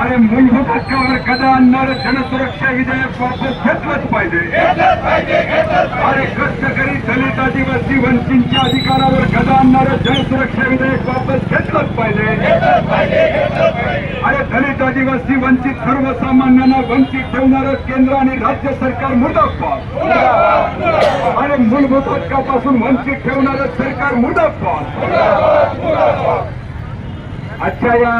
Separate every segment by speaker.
Speaker 1: अरे मूलभूत हक्कावर गदा आणणार जनसुरक्षा विधेयक वापस घेतलंच पाहिजे. अरे कष्टकरी दलित आदिवासी वंचितच्या अधिकारावर गदा आणणारं जनसुरक्षा विधेयक वापस घेतलंच पाहिजे. अरे दलित आदिवासी वंचित सर्वसामान्यांना वंचित ठेवणारं केंद्र आणि राज्य सरकार मुदतपास अरे मूलभूत हक्कापासून वंचित ठेवणारं सरकार मुदतपास आजच्या या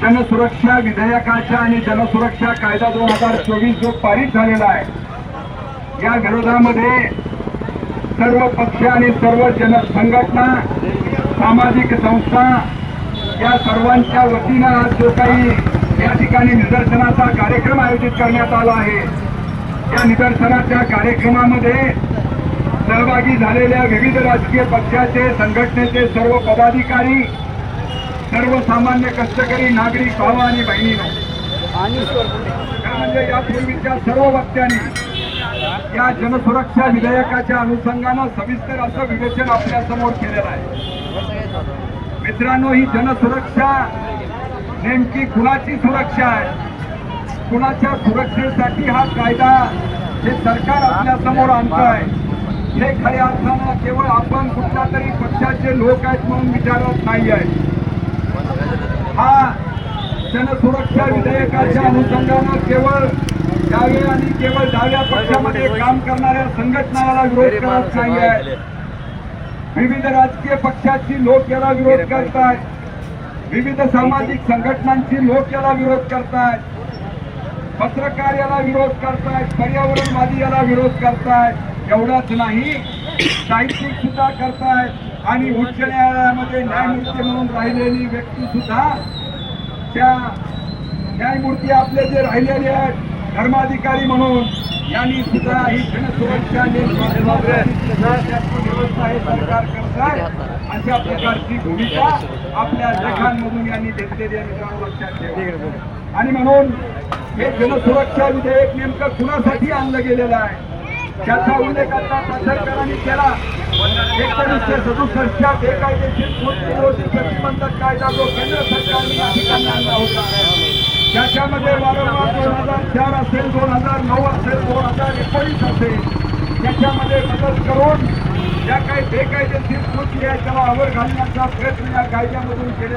Speaker 1: जनसुरक्षा विधेयकाच्या आणि जनसुरक्षा कायदा दोन हजार चोवीस जो पारित झालेला आहे या विरोधामध्ये सर्व पक्ष आणि सर्व जन संघटना सामाजिक संस्था या सर्वांच्या वतीनं आज जो काही या ठिकाणी निदर्शनाचा कार्यक्रम आयोजित करण्यात आला आहे या निदर्शनाच्या कार्यक्रमामध्ये सहभागी झालेल्या विविध राजकीय पक्षाचे संघटनेचे सर्व पदाधिकारी सर्वसामान्य कष्टकरी नागरिक भावा आणि बहिणीनो. म्हणजे यापूर्वीच्या सर्व वक्त्यांनी या जनसुरक्षा विधेयकाच्या अनुषंगानं सविस्तर असं विवेचन आपल्यासमोर केलेलं आहे. मित्रांनो ही जनसुरक्षा नेमकी कुणाची सुरक्षा आहे? कुणाच्या सुरक्षेसाठी हा कायदा हे सरकार आपल्यासमोर आणत आहे? हे खऱ्या अर्थानं केवळ आपण कुठल्या तरी पक्षाचे लोक आहेत म्हणून विचारत नाही आहे हा जनसुरक्षा विधेयकाच्या अनुषंगानं केवळ डावे आणि केवळ डाव्या पक्षामध्ये काम करणाऱ्या संघटनाला विरोध करत नाही आहे. विविध राजकीय पक्षाची लोक याला विरोध करतायत. विविध सामाजिक संघटनांची लोक याला विरोध करतायत. पत्रकार याला विरोध करतायत. पर्यावरणवादी याला विरोध करतायत. एवढाच नाही. साहित्यिक सुद्धा करतायत. आणि उच्च न्यायालयामध्ये न्यायमूर्ती म्हणून राहिलेली व्यक्ती सुद्धा त्या न्यायमूर्ती आपले जे राहिलेले आहेत धर्माधिकारी म्हणून यांनी सुद्धा ही जनसुरक्षा व्यवस्था हे सरकार करत आहे. अशा प्रकारची भूमिका आपल्या लेखांमधून यांनी घेतलेली आहे मित्रांनो लक्षात ठेवा. आणि म्हणून हे जनसुरक्षा विधेयक नेमकं कुणासाठी आणलं गेलेलं आहे? त्याचा उल्लेख आता सरकारने केला एकोणीसशे सदुसष्टच्या बेकायदेशीर विरोधी प्रतिबंधक कायदा जो केंद्र सरकारने या ठिकाणी आणला होता? त्याच्यामध्ये वारंवार दोन हजार चार असेल दोन हजार नऊ असेल दोन हजार एकोणीस असेल त्याच्यामध्ये मदत करून ज्या काही बेकायदेशीर कृती आहे त्याला आवर घालण्याचा प्रयत्न या कायद्यामधून केला